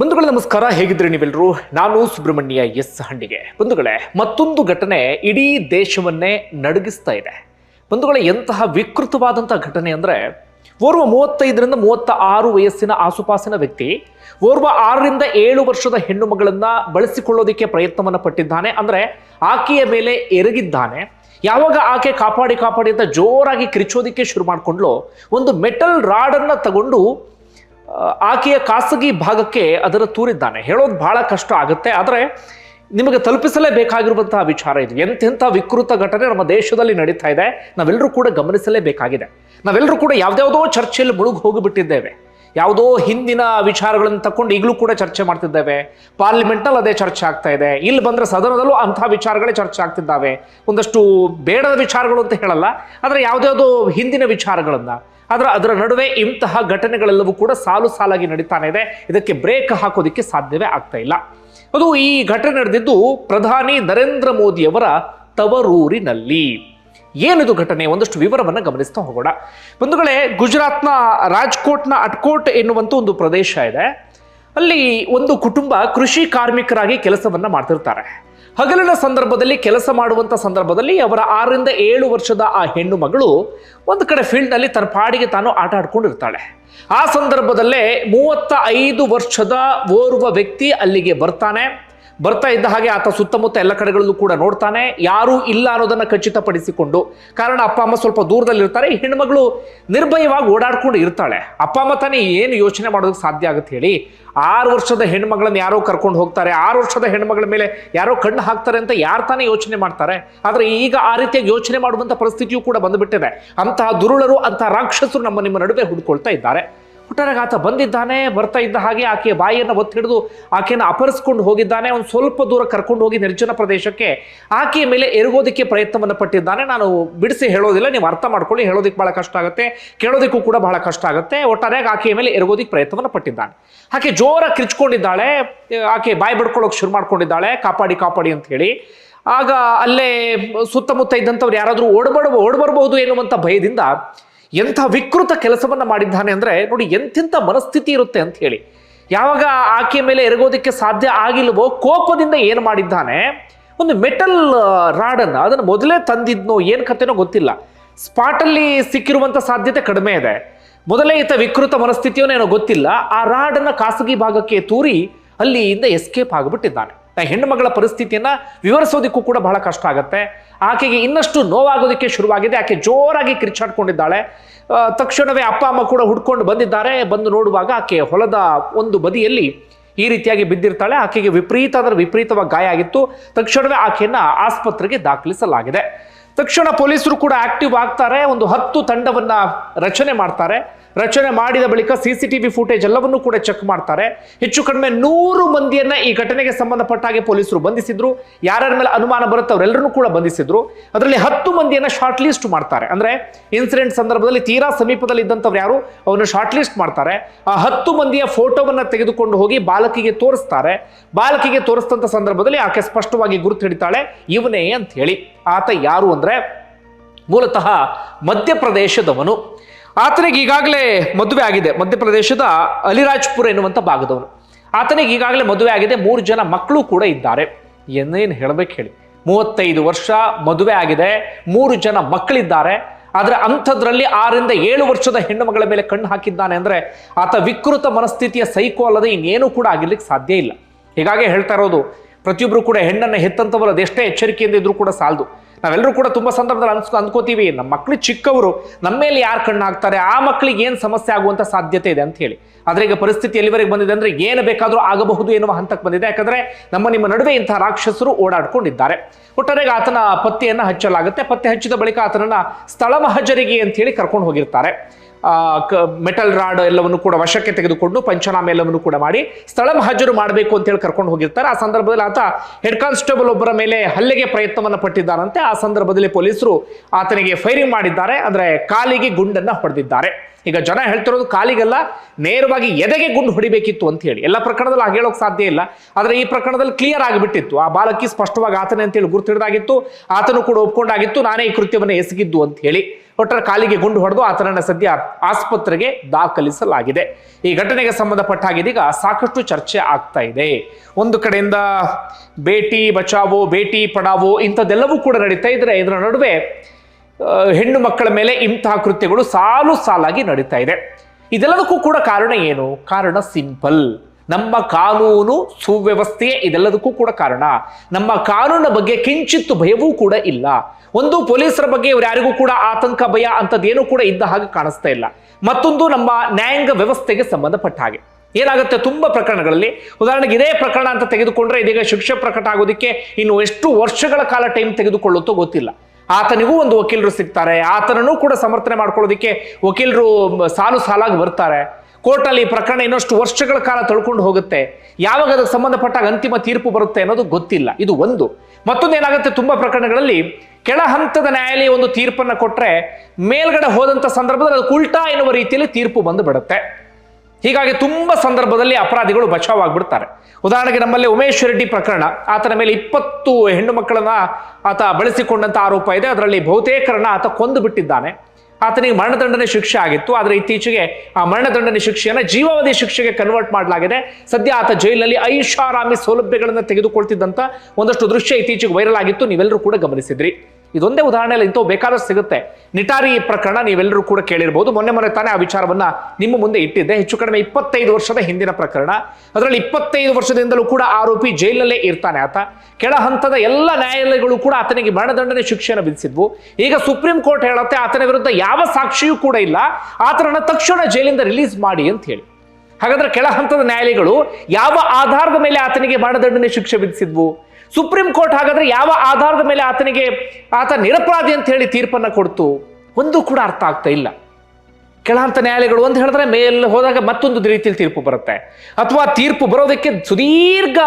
ಬಂಧುಗಳೇ, ನಮಸ್ಕಾರ. ಹೇಗಿದ್ರೆ ನೀವೆಲ್ಲರೂ? ನಾನು ಸುಬ್ರಹ್ಮಣ್ಯ ಎಸ್ ಹಂಡಿಗೆ ಬಂಧುಗಳೇ, ಮತ್ತೊಂದು ಘಟನೆ ಇಡೀ ದೇಶವನ್ನೇ ನಡುಗಿಸ್ತಾ ಇದೆ. ಬಂಧುಗಳೇ, ಎಂತಹ ವಿಕೃತವಾದಂತಹ ಘಟನೆ ಅಂದ್ರೆ, ಓರ್ವ ಮೂವತ್ತೈದರಿಂದ ಮೂವತ್ತ ಆರು ವಯಸ್ಸಿನ ಆಸುಪಾಸಿನ ವ್ಯಕ್ತಿ, ಓರ್ವ ಆರರಿಂದ ಏಳು ವರ್ಷದ ಹೆಣ್ಣು ಮಗಳನ್ನ ಬಳಸಿಕೊಳ್ಳೋದಕ್ಕೆ ಪ್ರಯತ್ನವನ್ನ ಪಟ್ಟಿದ್ದಾನೆ. ಅಂದ್ರೆ, ಆಕೆಯ ಮೇಲೆ ಎರಗಿದ್ದಾನೆ. ಯಾವಾಗ ಆಕೆ ಕಾಪಾಡಿ ಕಾಪಾಡಿ ಅಂತ ಜೋರಾಗಿ ಕಿರಿಚೋದಿಕ್ಕೆ ಶುರು ಮಾಡಿಕೊಂಡ್ಲು, ಒಂದು ಮೆಟಲ್ ರಾಡನ್ನ ತಗೊಂಡು ಆಕೆಯ ಖಾಸಗಿ ಭಾಗಕ್ಕೆ ಅದನ್ನು ತೂರಿದ್ದಾನೆ. ಹೇಳೋದು ಬಹಳ ಕಷ್ಟ ಆಗುತ್ತೆ, ಆದರೆ ನಿಮಗೆ ತಲುಪಿಸಲೇಬೇಕಾಗಿರುವಂತಹ ವಿಚಾರ ಇದು. ಎಂತೆಂಥ ವಿಕೃತ ಘಟನೆ ನಮ್ಮ ದೇಶದಲ್ಲಿ ನಡೀತಾ ಇದೆ. ನಾವೆಲ್ಲರೂ ಕೂಡ ಗಮನಿಸಲೇಬೇಕಾಗಿದೆ. ನಾವೆಲ್ಲರೂ ಕೂಡ ಯಾವುದ್ಯಾವುದೋ ಚರ್ಚೆಯಲ್ಲಿ ಮುಳುಗಿ ಹೋಗಿಬಿಟ್ಟಿದ್ದೇವೆ. ಯಾವುದೋ ಹಿಂದಿನ ವಿಚಾರಗಳನ್ನು ತಕೊಂಡು ಈಗಲೂ ಕೂಡ ಚರ್ಚೆ ಮಾಡ್ತಿದ್ದೇವೆ. ಪಾರ್ಲಿಮೆಂಟ್ನಲ್ಲಿ ಅದೇ ಚರ್ಚೆ ಆಗ್ತಾ ಇದೆ. ಇಲ್ಲಿ ಬಂದ್ರೆ ಸದನದಲ್ಲೂ ಅಂಥ ವಿಚಾರಗಳೇ ಚರ್ಚೆ ಆಗ್ತಿದ್ದಾವೆ. ಒಂದಷ್ಟು ಬೇಡದ ವಿಚಾರಗಳು ಅಂತ ಹೇಳಲ್ಲ, ಆದರೆ ಯಾವುದ್ಯಾವುದೋ ಹಿಂದಿನ ವಿಚಾರಗಳನ್ನ ಆದ್ರೆ ಅದರ ನಡುವೆ ಇಂತಹ ಘಟನೆಗಳೆಲ್ಲವೂ ಕೂಡ ಸಾಲು ಸಾಲಾಗಿ ನಡೀತಾನೆ ಇದೆ. ಇದಕ್ಕೆ ಬ್ರೇಕ್ ಹಾಕೋದಕ್ಕೆ ಸಾಧ್ಯವೇ ಆಗ್ತಾ ಇಲ್ಲ. ಅದು ಈ ಘಟನೆ ನಡೆದಿದ್ದು ಪ್ರಧಾನಿ ನರೇಂದ್ರ ಮೋದಿಯವರ ತವರೂರಿನಲ್ಲಿ. ಏನಿದು ಘಟನೆ? ಒಂದಷ್ಟು ವಿವರವನ್ನು ಗಮನಿಸ್ತಾ ಹೋಗೋಣ. ಬಂಧುಗಳೇ, ಗುಜರಾತ್ನ ರಾಜ್ಕೋಟ್ನ ಅಟ್ಕೋಟ್ ಎನ್ನುವಂಥ ಒಂದು ಪ್ರದೇಶ ಇದೆ. ಅಲ್ಲಿ ಒಂದು ಕುಟುಂಬ ಕೃಷಿ ಕಾರ್ಮಿಕರಾಗಿ ಕೆಲಸವನ್ನು ಮಾಡ್ತಿರ್ತಾರೆ. ಹಗಲಿನ ಸಂದರ್ಭದಲ್ಲಿ ಕೆಲಸ ಮಾಡುವಂತ ಸಂದರ್ಭದಲ್ಲಿ ಅವರ ಆರರಿಂದ ಏಳು ವರ್ಷದ ಆ ಹೆಣ್ಣು ಮಗಳು ಒಂದು ಕಡೆ ಫೀಲ್ಡ್ನಲ್ಲಿ ತನ್ನ ಪಾಡಿಗೆ ತಾನು ಆಟ ಆಡ್ಕೊಂಡಿರ್ತಾಳೆ. ಆ ಸಂದರ್ಭದಲ್ಲೇ ಮೂವತ್ತ ಐದು ವರ್ಷದ ಓರ್ವ ವ್ಯಕ್ತಿ ಅಲ್ಲಿಗೆ ಬರ್ತಾನೆ. ಬರ್ತಾ ಇದ್ದ ಹಾಗೆ ಆತ ಸುತ್ತಮುತ್ತ ಎಲ್ಲ ಕಡೆಗಳಲ್ಲೂ ಕೂಡ ನೋಡ್ತಾನೆ. ಯಾರೂ ಇಲ್ಲ ಅನ್ನೋದನ್ನ ಖಚಿತಪಡಿಸಿಕೊಂಡು, ಕಾರಣ ಅಪ್ಪ, ಅಮ್ಮ ಸ್ವಲ್ಪ ದೂರದಲ್ಲಿರ್ತಾರೆ. ಹೆಣ್ಮಗಳು ನಿರ್ಭಯವಾಗಿ ಓಡಾಡ್ಕೊಂಡು ಇರ್ತಾಳೆ. ಅಪ್ಪ, ಅಮ್ಮ ತಾನೇ ಏನು ಯೋಚನೆ ಮಾಡೋದಕ್ಕೆ ಸಾಧ್ಯ ಆಗುತ್ತೆ ಹೇಳಿ, ಆರು ವರ್ಷದ ಹೆಣ್ಮಗಳನ್ನ ಯಾರೋ ಕರ್ಕೊಂಡು ಹೋಗ್ತಾರೆ. ಆರು ವರ್ಷದ ಹೆಣ್ಮಗಳ ಮೇಲೆ ಯಾರೋ ಕಣ್ಣು ಹಾಕ್ತಾರೆ ಅಂತ ಯಾರು ತಾನೇ ಯೋಚನೆ ಮಾಡ್ತಾರೆ? ಆದರೆ ಈಗ ಆ ರೀತಿಯಾಗಿ ಯೋಚನೆ ಮಾಡುವಂಥ ಪರಿಸ್ಥಿತಿಯೂ ಕೂಡ ಬಂದುಬಿಟ್ಟಿದೆ. ಅಂತಹ ದುರುಳರು, ಅಂತಹ ರಾಕ್ಷಸರು ನಮ್ಮ ನಿಮ್ಮ ನಡುವೆ ಹುಡ್ಕೊಳ್ತಾ ಇದ್ದಾರೆ. ಹುಟ್ಟರಾಗ ಆತ ಬಂದಿದ್ದಾನೆ, ಬರ್ತಾ ಇದ್ದ ಹಾಗೆ ಆಕೆಯ ಬಾಯಿಯನ್ನು ಒತ್ತಿ ಹಿಡಿದು ಆಕೆಯನ್ನು ಅಪರಿಸ್ಕೊಂಡು ಹೋಗಿದ್ದಾನೆ. ಒಂದು ಸ್ವಲ್ಪ ದೂರ ಕರ್ಕೊಂಡು ಹೋಗಿ ನಿರ್ಜನ ಪ್ರದೇಶಕ್ಕೆ ಆಕೆಯ ಮೇಲೆ ಎರಗೋದಕ್ಕೆ ಪ್ರಯತ್ನವನ್ನು ಪಟ್ಟಿದ್ದಾನೆ. ನಾನು ಬಿಡಿಸಿ ಹೇಳೋದಿಲ್ಲ, ನೀವು ಅರ್ಥ ಮಾಡ್ಕೊಳ್ಳಿ. ಹೇಳೋದಕ್ಕೆ ಬಹಳ ಕಷ್ಟ ಆಗುತ್ತೆ. ಕೇಳೋದಕ್ಕೂ ಕೂಡ ಬಹಳ ಕಷ್ಟ ಆಗುತ್ತೆ. ಒಟ್ಟಾರೆಯಾಗಿ ಆಕೆಯ ಮೇಲೆ ಎರಗೋದಕ್ಕೆ ಪ್ರಯತ್ನವನ್ನು ಪಟ್ಟಿದ್ದಾನೆ. ಆಕೆ ಜೋರ ಕಿರ್ಚ್ಕೊಂಡಿದ್ದಾಳೆ, ಆಕೆ ಬಾಯಿ ಬಿಡ್ಕೊಳ್ಳೋಕೆ ಶುರು ಮಾಡ್ಕೊಂಡಿದ್ದಾಳೆ, ಕಾಪಾಡಿ ಕಾಪಾಡಿ ಅಂತ ಹೇಳಿ. ಆಗ ಅಲ್ಲೇ ಸುತ್ತಮುತ್ತ ಇದ್ದಂಥವ್ರು ಯಾರಾದರೂ ಓಡಬಡ ಓಡಬರ್ಬಹುದು ಎನ್ನುವಂಥ ಭಯದಿಂದ ಎಂಥ ವಿಕೃತ ಕೆಲಸವನ್ನು ಮಾಡಿದ್ದಾನೆ ಅಂದರೆ, ನೋಡಿ ಎಂತೆಂಥ ಮನಸ್ಥಿತಿ ಇರುತ್ತೆ ಅಂತ ಹೇಳಿ. ಯಾವಾಗ ಆಕೆಯ ಮೇಲೆ ಎರಗೋದಕ್ಕೆ ಸಾಧ್ಯ ಆಗಿಲ್ವೋ ಕೋಪದಿಂದ ಏನು ಮಾಡಿದ್ದಾನೆ, ಒಂದು ಮೆಟಲ್ ರಾಡನ್ನು ಅದನ್ನು ಮೊದಲೇ ತಂದಿದ್ನೋ ಏನು ಕತೆನೋ ಗೊತ್ತಿಲ್ಲ. ಸ್ಪಾಟಲ್ಲಿ ಸಿಕ್ಕಿರುವಂಥ ಸಾಧ್ಯತೆ ಕಡಿಮೆ ಇದೆ. ಮೊದಲೇ ಈತ ವಿಕೃತ ಮನಸ್ಥಿತಿಯೋನೇನೋ ಗೊತ್ತಿಲ್ಲ. ಆ ರಾಡನ್ನು ಖಾಸಗಿ ಭಾಗಕ್ಕೆ ತೂರಿ ಅಲ್ಲಿಯಿಂದ ಎಸ್ಕೇಪ್ ಆಗಿಬಿಟ್ಟಿದ್ದಾನೆ. ಆ ಹೆಣ್ಣು ಮಗಳ ಪರಿಸ್ಥಿತಿಯನ್ನ ವಿವರಿಸೋದಕ್ಕೂ ಕೂಡ ಬಹಳ ಕಷ್ಟ ಆಗುತ್ತೆ. ಆಕೆಗೆ ಇನ್ನಷ್ಟು ನೋವಾಗೋದಕ್ಕೆ ಶುರುವಾಗಿದೆ. ಆಕೆ ಜೋರಾಗಿ ಕಿರ್ಚಾಡ್ಕೊಂಡಿದ್ದಾಳೆ. ತಕ್ಷಣವೇ ಅಪ್ಪ, ಅಮ್ಮ ಕೂಡ ಹುಡ್ಕೊಂಡು ಬಂದಿದ್ದಾರೆ. ಬಂದು ನೋಡುವಾಗ ಆಕೆ ಹೊಲದ ಒಂದು ಬದಿಯಲ್ಲಿ ಈ ರೀತಿಯಾಗಿ ಬಿದ್ದಿರ್ತಾಳೆ. ಆಕೆಗೆ ವಿಪರೀತ ಅಂದ್ರೆ ವಿಪರೀತವಾಗಿ ಗಾಯ ಆಗಿತ್ತು. ತಕ್ಷಣವೇ ಆಕೆಯನ್ನು ಆಸ್ಪತ್ರೆಗೆ ದಾಖಲಿಸಲಾಗಿದೆ. ತಕ್ಷಣ ಪೊಲೀಸರು ಕೂಡ ಆಕ್ಟಿವ್ ಆಗ್ತಾರೆ. ಒಂದು ಹತ್ತು ತಂಡವನ್ನ ರಚನೆ ಮಾಡ್ತಾರೆ. ರಚನೆ ಮಾಡಿದ ಬಳಿಕ ಸಿಸಿಟಿವಿ ಫುಟೇಜ್ ಎಲ್ಲವನ್ನೂ ಕೂಡ ಚೆಕ್ ಮಾಡ್ತಾರೆ. ಹೆಚ್ಚು ಕಡಿಮೆ ನೂರು ಮಂದಿಯನ್ನ ಈ ಘಟನೆಗೆ ಸಂಬಂಧಪಟ್ಟ ಹಾಗೆ ಪೊಲೀಸರು ಬಂಧಿಸಿದ್ರು. ಯಾರ್ಯಾರ ಮೇಲೆ ಅನುಮಾನ ಬರುತ್ತೆ ಅವರೆಲ್ಲರನ್ನೂ ಕೂಡ ಬಂಧಿಸಿದ್ರು. ಅದರಲ್ಲಿ ಹತ್ತು ಮಂದಿಯನ್ನ ಶಾರ್ಟ್ ಲಿಸ್ಟ್ ಮಾಡ್ತಾರೆ. ಅಂದ್ರೆ ಇನ್ಸಿಡೆಂಟ್ ಸಂದರ್ಭದಲ್ಲಿ ತೀರಾ ಸಮೀಪದಲ್ಲಿ ಇದ್ದಂಥವ್ರು ಯಾರು? ಅವನು ಶಾರ್ಟ್ ಲಿಸ್ಟ್ ಮಾಡ್ತಾರೆ. ಆ ಹತ್ತು ಮಂದಿಯ ಫೋಟೋವನ್ನ ತೆಗೆದುಕೊಂಡು ಹೋಗಿ ಬಾಲಕಿಗೆ ತೋರಿಸ್ತಾರೆ. ಬಾಲಕಿಗೆ ತೋರಿಸಿದಂಥ ಸಂದರ್ಭದಲ್ಲಿ ಆಕೆ ಸ್ಪಷ್ಟವಾಗಿ ಗುರುತು ಹಿಡಿತಾಳೆ. ಇವನೇ ಅಂತ ಹೇಳಿ ಆತ ಯಾರು ಅಂದ್ರೆ ಮೂಲತಃ ಮಧ್ಯಪ್ರದೇಶದವನು. ಆತನಿಗೆ ಈಗಾಗಲೇ ಮದುವೆ ಆಗಿದೆ. ಮಧ್ಯಪ್ರದೇಶದ ಅಲಿರಾಜ್ಪುರ ಎನ್ನುವಂಥ ಭಾಗದವನು. ಆತನಿಗೆ ಈಗಾಗಲೇ ಮದುವೆ ಆಗಿದೆ. ಮೂರು ಜನ ಮಕ್ಕಳು ಕೂಡ ಇದ್ದಾರೆ. ಏನೇನು ಹೇಳಬೇಕು ಹೇಳಿ. ಮೂವತ್ತೈದು ವರ್ಷ ಮದುವೆ ಆಗಿದೆ. ಮೂರು ಜನ ಮಕ್ಕಳಿದ್ದಾರೆ. ಆದರೆ ಅಂಥದ್ರಲ್ಲಿ ಆರಿಂದ ಏಳು ವರ್ಷದ ಹೆಣ್ಣು ಮಗಳ ಮೇಲೆ ಕಣ್ಣು ಹಾಕಿದ್ದಾನೆ ಅಂದರೆ ಆತ ವಿಕೃತ ಮನಸ್ಥಿತಿಯ ಸೈಕೋ ಅಲ್ಲದೆ ಇನ್ನೇನು ಕೂಡ ಆಗಿರ್ಲಿಕ್ಕೆ ಸಾಧ್ಯ ಇಲ್ಲ. ಹೀಗಾಗಿ ಹೇಳ್ತಾ ಇರೋದು ಪ್ರತಿಯೊಬ್ಬರು ಕೂಡ ಹೆಣ್ಣನ್ನು ಹೆತ್ತಂಥವರು ಅದೆಷ್ಟೇ ಎಚ್ಚರಿಕೆಯಿಂದ ಇದ್ರೂ ಕೂಡ ಸಾಲದು. ನಾವೆಲ್ಲರೂ ಕೂಡ ತುಂಬ ಸಂದರ್ಭದಲ್ಲಿ ಅನ್ಸ್, ಅಂದ್ಕೋತೀವಿ ನಮ್ಮ ಮಕ್ಕಳು ಚಿಕ್ಕವರು ನಮ್ಮ ಮೇಲೆ ಯಾರು ಕಣ್ಣು ಹಾಕ್ತಾರೆ ಆ ಮಕ್ಕಳಿಗೆ ಏನು ಸಮಸ್ಯೆ ಆಗುವಂಥ ಸಾಧ್ಯತೆ ಇದೆ ಅಂತ ಹೇಳಿ. ಆದರೆ ಈಗ ಪರಿಸ್ಥಿತಿ ಎಲ್ಲಿವರೆಗೆ ಬಂದಿದೆ ಅಂದರೆ ಏನು ಬೇಕಾದರೂ ಆಗಬಹುದು ಎನ್ನುವ ಹಂತಕ್ಕೆ ಬಂದಿದೆ. ಯಾಕಂದರೆ ನಮ್ಮ ನಿಮ್ಮ ನಡುವೆ ಇಂತಹ ರಾಕ್ಷಸರು ಓಡಾಡ್ಕೊಂಡಿದ್ದಾರೆ. ಒಟ್ಟಾರೆಗೆ ಆತನ ಪತ್ತೆಯನ್ನು ಹಚ್ಚಲಾಗುತ್ತೆ. ಪತ್ತೆ ಹಚ್ಚಿದ ಬಳಿಕ ಆತನನ್ನ ಸ್ಥಳ ಮಹಜರಿಗೆ ಅಂತ ಹೇಳಿ ಕರ್ಕೊಂಡು ಹೋಗಿರ್ತಾರೆ. ಮೆಟಲ್ ರಾಡ್ ಎಲ್ಲವನ್ನು ಕೂಡ ವಶಕ್ಕೆ ತೆಗೆದುಕೊಂಡು ಪಂಚನಾಮೆ ಎಲ್ಲವನ್ನು ಕೂಡ ಮಾಡಿ ಸ್ಥಳ ಮಹಜರು ಮಾಡಬೇಕು ಅಂತ ಹೇಳಿ ಕರ್ಕೊಂಡು ಹೋಗಿರ್ತಾರೆ. ಆ ಸಂದರ್ಭದಲ್ಲಿ ಆತ ಹೆಡ್ ಕಾನ್ಸ್ಟೇಬಲ್ ಒಬ್ಬರ ಮೇಲೆ ಹಲ್ಲೆಗೆ ಪ್ರಯತ್ನವನ್ನು ಪಟ್ಟಿದ್ದಾರಂತೆ. ಆ ಸಂದರ್ಭದಲ್ಲಿ ಪೊಲೀಸರು ಆತನಿಗೆ ಫೈರಿಂಗ್ ಮಾಡಿದ್ದಾರೆ. ಅಂದ್ರೆ ಕಾಲಿಗೆ ಗುಂಡನ್ನ ಹೊಡೆದಿದ್ದಾರೆ. ಈಗ ಜನ ಹೇಳ್ತಿರೋದು ಕಾಲಿಗೆಲ್ಲ ನೇರವಾಗಿ ಎದೆಗೆ ಗುಂಡು ಹೊಡಿಬೇಕಿತ್ತು ಅಂತ ಹೇಳಿ. ಎಲ್ಲ ಪ್ರಕರಣದಲ್ಲಿ ಹಾಗೆ ಹೇಳೋಕೆ ಸಾಧ್ಯ ಇಲ್ಲ. ಆದರೆ ಈ ಪ್ರಕರಣದಲ್ಲಿ ಕ್ಲಿಯರ್ ಆಗಿಬಿಟ್ಟಿತ್ತು. ಆ ಬಾಲಕಿ ಸ್ಪಷ್ಟವಾಗಿ ಆತನೇ ಅಂತೇಳಿ ಗುರುತಿಡ್ದಾಗಿತ್ತು ಆತನು ಕೂಡ ಒಪ್ಕೊಂಡಾಗಿತ್ತು. ನಾನೇ ಈ ಕೃತ್ಯವನ್ನು ಎಸಗಿದ್ದು ಅಂತ ಹೇಳಿ. ಒಟ್ಟರೆ ಕಾಲಿಗೆ ಗುಂಡು ಹೊಡೆದು ಆತನನ್ನು ಸದ್ಯ ಆಸ್ಪತ್ರೆಗೆ ದಾಖಲಿಸಲಾಗಿದೆ. ಈ ಘಟನೆಗೆ ಸಂಬಂಧಪಟ್ಟ ಹಾಗೆ ಸಾಕಷ್ಟು ಚರ್ಚೆ ಆಗ್ತಾ ಇದೆ. ಒಂದು ಕಡೆಯಿಂದ ಬೇಟಿ ಬಚಾವೋ, ಬೇಟಿ ಪಡಾವೋ ಇಂಥದ್ದೆಲ್ಲವೂ ಕೂಡ ನಡೀತಾ ಇದ್ರೆ ಇದರ ನಡುವೆ ಹೆಣ್ಣು ಮಕ್ಕಳ ಮೇಲೆ ಇಂತಹ ಕೃತ್ಯಗಳು ಸಾಲು ಸಾಲಾಗಿ ನಡೀತಾ ಇದೆ. ಇದೆಲ್ಲದಕ್ಕೂ ಕೂಡ ಕಾರಣ ಏನು? ಕಾರಣ ಸಿಂಪಲ್. ನಮ್ಮ ಕಾನೂನು ಸುವ್ಯವಸ್ಥೆಯೇ ಇದೆಲ್ಲದಕ್ಕೂ ಕೂಡ ಕಾರಣ. ನಮ್ಮ ಕಾನೂನಿನ ಬಗ್ಗೆ ಕಿಂಚಿತ್ತು ಭಯವೂ ಕೂಡ ಇಲ್ಲ. ಒಂದು ಪೊಲೀಸರ ಬಗ್ಗೆ ಇವ್ರು ಯಾರಿಗೂ ಕೂಡ ಆತಂಕ, ಭಯ ಅಂಥದ್ದೇನೂ ಕೂಡ ಇದ್ದ ಹಾಗೆ ಕಾಣಿಸ್ತಾ ಇಲ್ಲ. ಮತ್ತೊಂದು ನಮ್ಮ ನ್ಯಾಯಾಂಗ ವ್ಯವಸ್ಥೆಗೆ ಸಂಬಂಧಪಟ್ಟ ಹಾಗೆ. ಏನಾಗುತ್ತೆ ತುಂಬಾ ಪ್ರಕರಣಗಳಲ್ಲಿ. ಉದಾಹರಣೆಗೆ ಇದೇ ಪ್ರಕರಣ ಅಂತ ತೆಗೆದುಕೊಂಡ್ರೆ ಇದೀಗ ಶಿಕ್ಷೆ ಪ್ರಕಟ ಆಗೋದಕ್ಕೆ ಇನ್ನು ಎಷ್ಟು ವರ್ಷಗಳ ಕಾಲ ಟೈಮ್ ತೆಗೆದುಕೊಳ್ಳುತ್ತೋ ಗೊತ್ತಿಲ್ಲ. ಆತನಿಗೂ ಒಂದು ವಕೀಲರು ಸಿಗ್ತಾರೆ. ಆತನನ್ನು ಕೂಡ ಸಮರ್ಥನೆ ಮಾಡ್ಕೊಳ್ಳೋದಕ್ಕೆ ವಕೀಲರು ಸಾಲು ಸಾಲಾಗಿ ಬರ್ತಾರೆ. ಕೋರ್ಟಲ್ಲಿ ಈ ಪ್ರಕರಣ ಇನ್ನಷ್ಟು ವರ್ಷಗಳ ಕಾಲ ತಳ್ಕೊಂಡು ಹೋಗುತ್ತೆ. ಯಾವಾಗ ಅದಕ್ಕೆ ಸಂಬಂಧಪಟ್ಟಾಗ ಅಂತಿಮ ತೀರ್ಪು ಬರುತ್ತೆ ಅನ್ನೋದು ಗೊತ್ತಿಲ್ಲ. ಇದು ಒಂದು. ಮತ್ತೊಂದು ಏನಾಗುತ್ತೆ ತುಂಬಾ ಪ್ರಕರಣಗಳಲ್ಲಿ ಕೆಳ ಹಂತದ ನ್ಯಾಯಾಲಯ ಒಂದು ತೀರ್ಪನ್ನ ಕೊಟ್ಟರೆ ಮೇಲ್ಗಡೆ ಹೋದಂತ ಸಂದರ್ಭದಲ್ಲಿ ಅದಕ್ಕೆ ಉಲ್ಟಾ ಎನ್ನುವ ರೀತಿಯಲ್ಲಿ ತೀರ್ಪು ಬಂದು ಬಿಡುತ್ತೆ. ಹೀಗಾಗಿ ತುಂಬಾ ಸಂದರ್ಭದಲ್ಲಿ ಅಪರಾಧಿಗಳು ಬಚಾವಾಗ್ಬಿಡ್ತಾರೆ. ಉದಾಹರಣೆಗೆ ನಮ್ಮಲ್ಲಿ ಉಮೇಶ್ ರೆಡ್ಡಿ ಪ್ರಕರಣ. ಆತನ ಮೇಲೆ ಇಪ್ಪತ್ತು ಹೆಣ್ಣು ಮಕ್ಕಳನ್ನ ಆತ ಬಳಸಿಕೊಂಡಂತ ಆರೋಪ ಇದೆ. ಅದರಲ್ಲಿ ಬಹುತೇಕರನ್ನ ಆತ ಕೊಂದು ಬಿಟ್ಟಿದ್ದಾನೆ. ಆತನಿಗೆ ಮರಣದಂಡನೆ ಶಿಕ್ಷೆ ಆಗಿತ್ತು. ಆದರೆ ಇತ್ತೀಚೆಗೆ ಆ ಮರಣದಂಡನೆ ಶಿಕ್ಷೆಯನ್ನ ಜೀವಾವಧಿ ಶಿಕ್ಷೆಗೆ ಕನ್ವರ್ಟ್ ಮಾಡಲಾಗಿದೆ. ಸದ್ಯ ಆತ ಜೈಲಿನಲ್ಲಿ ಐಷಾರಾಮಿ ಸೌಲಭ್ಯಗಳನ್ನು ತೆಗೆದುಕೊಳ್ತಿದ್ದಂತ ಒಂದಷ್ಟು ದೃಶ್ಯ ಇತ್ತೀಚೆಗೆ ವೈರಲ್ ಆಗಿತ್ತು. ನೀವೆಲ್ಲರೂ ಕೂಡ ಗಮನಿಸಿದ್ರಿ. ಇದೊಂದೇ ಉದಾಹರಣೆ ಅಲ್ಲ ಇಂಥವು ಬೇಕಾದಷ್ಟು ಸಿಗುತ್ತೆ. ನಿಟಾರಿ ಪ್ರಕರಣ ನೀವೆಲ್ಲರೂ ಕೂಡ ಕೇಳಿರ್ಬೋದು. ಮೊನ್ನೆ ಮೊನ್ನೆ ತಾನೇ ಆ ವಿಚಾರವನ್ನ ನಿಮ್ಮ ಮುಂದೆ ಇಟ್ಟಿದ್ದೆ. ಹೆಚ್ಚು ಕಡಿಮೆ ಇಪ್ಪತ್ತೈದು ವರ್ಷದ ಹಿಂದಿನ ಪ್ರಕರಣ. ಅದರಲ್ಲಿ ಇಪ್ಪತ್ತೈದು ವರ್ಷದಿಂದಲೂ ಕೂಡ ಆರೋಪಿ ಜೈಲಲ್ಲೇ ಇರ್ತಾನೆ ಆತ. ಕೆಳ ಹಂತದ ಎಲ್ಲ ನ್ಯಾಯಾಲಯಗಳು ಕೂಡ ಆತನಿಗೆ ಮರಣದಂಡನೆ ಶಿಕ್ಷೆಯನ್ನು ವಿಧಿಸಿದ್ವು. ಈಗ ಸುಪ್ರೀಂ ಕೋರ್ಟ್ ಹೇಳುತ್ತೆ ಆತನ ವಿರುದ್ಧ ಯಾವ ಸಾಕ್ಷಿಯೂ ಕೂಡ ಇಲ್ಲ. ಆತನನ್ನು ತಕ್ಷಣ ಜೈಲಿಂದ ರಿಲೀಸ್ ಮಾಡಿ ಅಂತ ಹೇಳಿ. ಹಾಗಾದ್ರೆ ಕೆಳ ಹಂತದ ನ್ಯಾಯಾಲಯಗಳು ಯಾವ ಆಧಾರದ ಮೇಲೆ ಆತನಿಗೆ ಮರಣದಂಡನೆ ಶಿಕ್ಷೆ ವಿಧಿಸಿದ್ವು? ಸುಪ್ರೀಂ ಕೋರ್ಟ್ ಹಾಗಾದ್ರೆ ಯಾವ ಆಧಾರದ ಮೇಲೆ ಆತನಿಗೆ ಆತ ನಿರಪರಾಧಿ ಅಂತ ಹೇಳಿ ತೀರ್ಪನ್ನ ಕೊಡ್ತು? ಒಂದು ಕೂಡ ಅರ್ಥ ಆಗ್ತಾ ಇಲ್ಲ. ಕೆಳ ಹಂತ ನ್ಯಾಯಾಲಯಗಳು ಅಂತ ಹೇಳಿದ್ರೆ ಮೇಲೆ ಹೋದಾಗ ಮತ್ತೊಂದು ರೀತಿಯಲ್ಲಿ ತೀರ್ಪು ಬರುತ್ತೆ. ಅಥವಾ ತೀರ್ಪು ಬರೋದಕ್ಕೆ ಸುದೀರ್ಘ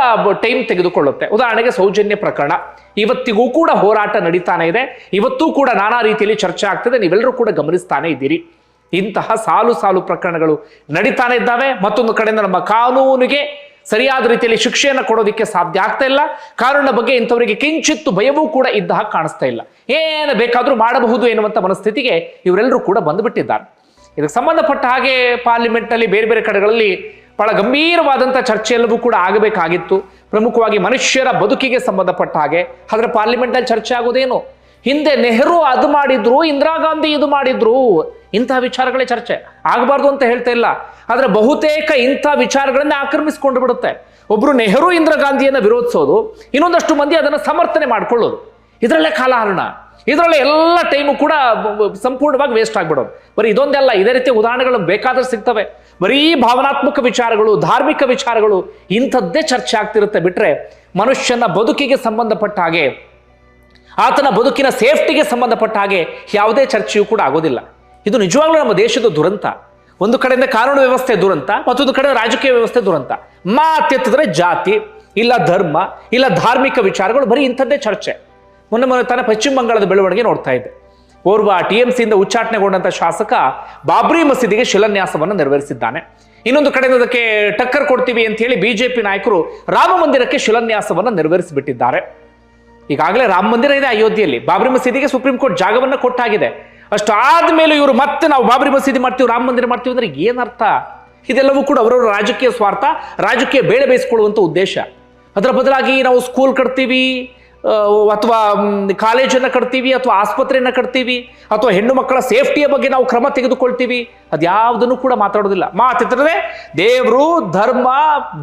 ಟೈಮ್ ತೆಗೆದುಕೊಳ್ಳುತ್ತೆ. ಉದಾಹರಣೆಗೆ ಸೌಜನ್ಯ ಪ್ರಕರಣ. ಇವತ್ತಿಗೂ ಕೂಡ ಹೋರಾಟ ನಡೀತಾನೆ ಇದೆ. ಇವತ್ತೂ ಕೂಡ ನಾನಾ ರೀತಿಯಲ್ಲಿ ಚರ್ಚೆ ಆಗ್ತದೆ. ನೀವೆಲ್ಲರೂ ಕೂಡ ಗಮನಿಸ್ತಾನೆ ಇದ್ದೀರಿ. ಇಂತಹ ಸಾಲು ಸಾಲು ಪ್ರಕರಣಗಳು ನಡೀತಾನೆ ಇದ್ದಾವೆ. ಮತ್ತೊಂದು ಕಡೆಯಿಂದ ನಮ್ಮ ಕಾನೂನಿಗೆ ಸರಿಯಾದ ರೀತಿಯಲ್ಲಿ ಶಿಕ್ಷೆಯನ್ನು ಕೊಡೋದಕ್ಕೆ ಸಾಧ್ಯ ಆಗ್ತಾ ಇಲ್ಲ. ಕಾನೂನಿನ ಬಗ್ಗೆ ಇಂಥವರಿಗೆ ಕಿಂಚಿತ್ತು ಭಯವೂ ಕೂಡ ಇದ್ದ ಹಾಗೆ ಕಾಣಿಸ್ತಾ ಇಲ್ಲ. ಏನು ಬೇಕಾದರೂ ಮಾಡಬಹುದು ಎನ್ನುವಂಥ ಮನಸ್ಥಿತಿಗೆ ಇವರೆಲ್ಲರೂ ಕೂಡ ಬಂದುಬಿಟ್ಟಿದ್ದಾರೆ. ಇದಕ್ಕೆ ಸಂಬಂಧಪಟ್ಟ ಹಾಗೆ ಪಾರ್ಲಿಮೆಂಟ್ನಲ್ಲಿ ಬೇರೆ ಬೇರೆ ಕಡೆಗಳಲ್ಲಿ ಬಹಳ ಗಂಭೀರವಾದಂಥ ಚರ್ಚೆ ಎಲ್ಲವೂ ಕೂಡ ಆಗಬೇಕಾಗಿತ್ತು. ಪ್ರಮುಖವಾಗಿ ಮನುಷ್ಯರ ಬದುಕಿಗೆ ಸಂಬಂಧಪಟ್ಟ ಹಾಗೆ. ಆದರೆ ಪಾರ್ಲಿಮೆಂಟಲ್ಲಿ ಚರ್ಚೆ ಆಗೋದೇನು? ಹಿಂದೆ ನೆಹರು ಅದು ಮಾಡಿದ್ರು, ಇಂದಿರಾ ಗಾಂಧಿ ಇದು ಮಾಡಿದ್ರು. ಇಂತಹ ವಿಚಾರಗಳೇ ಚರ್ಚೆ. ಆಗಬಾರ್ದು ಅಂತ ಹೇಳ್ತಾ ಇಲ್ಲ. ಆದರೆ ಬಹುತೇಕ ಇಂಥ ವಿಚಾರಗಳನ್ನೇ ಆಕ್ರಮಿಸಿಕೊಂಡು ಬಿಡುತ್ತೆ. ಒಬ್ಬರು ನೆಹರು, ಇಂದಿರಾ ಗಾಂಧಿಯನ್ನು ವಿರೋಧಿಸೋದು, ಇನ್ನೊಂದಷ್ಟು ಮಂದಿ ಅದನ್ನು ಸಮರ್ಥನೆ ಮಾಡಿಕೊಳ್ಳೋದು. ಇದರಲ್ಲೇ ಕಾಲಹರಣ. ಇದರಲ್ಲೇ ಎಲ್ಲ ಟೈಮು ಕೂಡ ಸಂಪೂರ್ಣವಾಗಿ ವೇಸ್ಟ್ ಆಗಿಬಿಡೋದು. ಬರೀ ಇದೊಂದೆಲ್ಲ, ಇದೇ ರೀತಿ ಉದಾಹರಣೆಗಳು ಬೇಕಾದರೂ ಸಿಗ್ತವೆ. ಬರೀ ಭಾವನಾತ್ಮಕ ವಿಚಾರಗಳು, ಧಾರ್ಮಿಕ ವಿಚಾರಗಳು, ಇಂಥದ್ದೇ ಚರ್ಚೆ ಆಗ್ತಿರುತ್ತೆ ಬಿಟ್ಟರೆ ಮನುಷ್ಯನ ಬದುಕಿಗೆ ಸಂಬಂಧಪಟ್ಟ ಹಾಗೆ, ಆತನ ಬದುಕಿನ ಸೇಫ್ಟಿಗೆ ಸಂಬಂಧಪಟ್ಟ ಹಾಗೆ ಯಾವುದೇ ಚರ್ಚೆಯೂ ಕೂಡ ಆಗೋದಿಲ್ಲ. ಇದು ನಿಜವಾಗ್ಲೂ ನಮ್ಮ ದೇಶದ ದುರಂತ. ಒಂದು ಕಡೆಯಿಂದ ಕಾನೂನು ವ್ಯವಸ್ಥೆ ದುರಂತ, ಮತ್ತೊಂದು ಕಡೆ ರಾಜಕೀಯ ವ್ಯವಸ್ಥೆ ದುರಂತ. ಮಾತೆತ್ತಿದ್ರೆ ಜಾತಿ, ಇಲ್ಲ ಧರ್ಮ, ಇಲ್ಲ ಧಾರ್ಮಿಕ ವಿಚಾರಗಳು, ಬರೀ ಇಂಥದ್ದೇ ಚರ್ಚೆ. ಮೊನ್ನೆ ಮೊನ್ನೆ ತಾನೇ ಪಶ್ಚಿಮ ಬಂಗಾಳದ ಬೆಳವಣಿಗೆ ನೋಡ್ತಾ ಇದ್ದೆ. ಓರ್ವ ಟಿ ಎಂ ಸಿಯಿಂದ ಉಚ್ಚಾಟನೆಗೊಂಡಂತ ಶಾಸಕ ಬಾಬ್ರಿ ಮಸೀದಿಗೆ ಶಿಲಾನ್ಯಾಸವನ್ನು ನೆರವೇರಿಸಿದ್ದಾನೆ. ಇನ್ನೊಂದು ಕಡೆ ಅದಕ್ಕೆ ಟಕ್ಕರ್ ಕೊಡ್ತೀವಿ ಅಂತ ಹೇಳಿ ಬಿಜೆಪಿ ನಾಯಕರು ರಾಮ ಮಂದಿರಕ್ಕೆ ಶಿಲಾನ್ಯಾಸವನ್ನು ನೆರವೇರಿಸಿಬಿಟ್ಟಿದ್ದಾರೆ. ಈಗಾಗಲೇ ರಾಮ ಮಂದಿರ ಇದೆ ಅಯೋಧ್ಯೆಯಲ್ಲಿ. ಬಾಬ್ರಿ ಮಸೀದಿಗೆ ಸುಪ್ರೀಂ ಕೋರ್ಟ್ ಜಾಗವನ್ನು ಕೊಟ್ಟಾಗಿದೆ. ಅಷ್ಟು ಆದಮೇಲೆ ಇವರು ಮತ್ತೆ ನಾವು ಬಾಬರಿ ಮಸೀದಿ ಮಾಡ್ತೀವಿ, ರಾಮ ಮಂದಿರ ಮಾಡ್ತೀವಿ ಅಂದ್ರೆ ಏನರ್ಥ ಇದೆಲ್ಲವೂ ಕೂಡ ಅವರವರ ರಾಜಕೀಯ ಸ್ವಾರ್ಥ, ರಾಜಕೀಯ ಬೇಳೆ ಬೇಯಿಸ್ಕೊಳ್ಳುವಂಥ ಉದ್ದೇಶ. ಅದರ ಬದಲಾಗಿ ನಾವು ಸ್ಕೂಲ್ ಕಟ್ತೀವಿ ಅಥವಾ ಕಾಲೇಜನ್ನು ಕಟ್ತೀವಿ, ಅಥವಾ ಆಸ್ಪತ್ರೆಯನ್ನು ಕಟ್ತೀವಿ, ಅಥವಾ ಹೆಣ್ಣು ಮಕ್ಕಳ ಸೇಫ್ಟಿಯ ಬಗ್ಗೆ ನಾವು ಕ್ರಮ ತೆಗೆದುಕೊಳ್ತೀವಿ ಅದ್ಯಾವುದನ್ನು ಕೂಡ ಮಾತಾಡೋದಿಲ್ಲ. ಮಾತಿದ್ರೆ ದೇವರು, ಧರ್ಮ,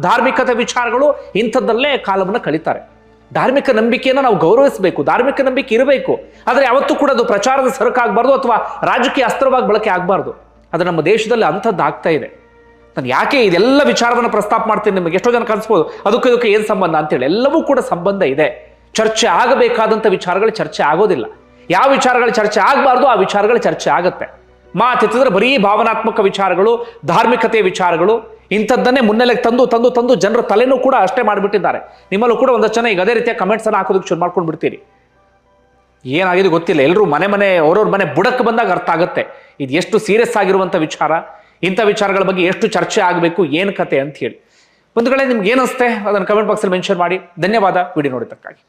ಧಾರ್ಮಿಕತೆ ವಿಚಾರಗಳು ಇಂಥದ್ದಲ್ಲೇ ಕಾಲವನ್ನು ಕಳೀತಾರೆ. ಧಾರ್ಮಿಕ ನಂಬಿಕೆಯನ್ನು ನಾವು ಗೌರವಿಸಬೇಕು, ಧಾರ್ಮಿಕ ನಂಬಿಕೆ ಇರಬೇಕು. ಆದರೆ ಯಾವತ್ತೂ ಕೂಡ ಅದು ಪ್ರಚಾರದ ಸರಕಾಗಬಾರ್ದು ಅಥವಾ ರಾಜಕೀಯ ಅಸ್ತ್ರವಾಗಿ ಬಳಕೆ ಆಗಬಾರ್ದು. ಅದು ನಮ್ಮ ದೇಶದಲ್ಲಿ ಅಂಥದ್ದು ಆಗ್ತಾ ಇದೆ. ನಾನು ಯಾಕೆ ಇದೆಲ್ಲ ವಿಚಾರವನ್ನು ಪ್ರಸ್ತಾಪ ಮಾಡ್ತೀನಿ ನಿಮಗೆ? ಎಷ್ಟೋ ಜನ ಕನ್ಸ್ಬೋದು ಅದಕ್ಕೂ ಇದಕ್ಕೆ ಏನು ಸಂಬಂಧ ಅಂತೇಳಿ. ಎಲ್ಲವೂ ಕೂಡ ಸಂಬಂಧ ಇದೆ. ಚರ್ಚೆ ಆಗಬೇಕಾದಂಥ ವಿಚಾರಗಳು ಚರ್ಚೆ ಆಗೋದಿಲ್ಲ. ಯಾವ ವಿಚಾರಗಳು ಚರ್ಚೆ ಆಗಬಾರ್ದು ಆ ವಿಚಾರಗಳು ಚರ್ಚೆ ಆಗುತ್ತೆ. ಮಾತೆತ್ತಿದ್ರೆ ಬರೀ ಭಾವನಾತ್ಮಕ ವಿಚಾರಗಳು ಧಾರ್ಮಿಕತೆಯ ವಿಚಾರಗಳು, ಇಂಥದ್ದನ್ನೇ ಮುನ್ನೆಲೆಗೆ ತಂದು ತಂದು ತಂದು ಜನರ ತಲೆನೂ ಕೂಡ ಅಷ್ಟೇ ಮಾಡಿಬಿಟ್ಟಿದ್ದಾರೆ. ನಿಮ್ಮಲ್ಲೂ ಕೂಡ ಒಂದಷ್ಟು ಜನ ಈಗ ಅದೇ ರೀತಿಯ ಕಮೆಂಟ್ಸ್ ಅನ್ನು ಹಾಕೋದಕ್ಕೆ ಶುರು ಮಾಡ್ಕೊಂಡು ಬಿಡ್ತೀರಿ ಏನಾಗಿದೆ ಗೊತ್ತಿಲ್ಲ. ಎಲ್ಲರೂ ಮನೆ ಮನೆ, ಅವ್ರವ್ರ ಮನೆ ಬುಡಕ್ಕೆ ಬಂದಾಗ ಅರ್ಥ ಆಗುತ್ತೆ. ಇದು ಎಷ್ಟು ಸೀರಿಯಸ್ ಆಗಿರುವಂಥ ವಿಚಾರ. ಇಂಥ ವಿಚಾರಗಳ ಬಗ್ಗೆ ಎಷ್ಟು ಚರ್ಚೆ ಆಗಬೇಕು, ಏನು ಕತೆ ಅಂತ ಹೇಳಿ. ಒಂದು ಕಡೆ ನಿಮ್ಗೆ ಏನಿಸ್ತೆ ಅದನ್ನು ಕಮೆಂಟ್ ಬಾಕ್ಸಲ್ಲಿ ಮೆನ್ಷನ್ ಮಾಡಿ. ಧನ್ಯವಾದ. ವಿಡಿಯೋ ನೋಡಿದ್ದಕ್ಕಾಗಿ.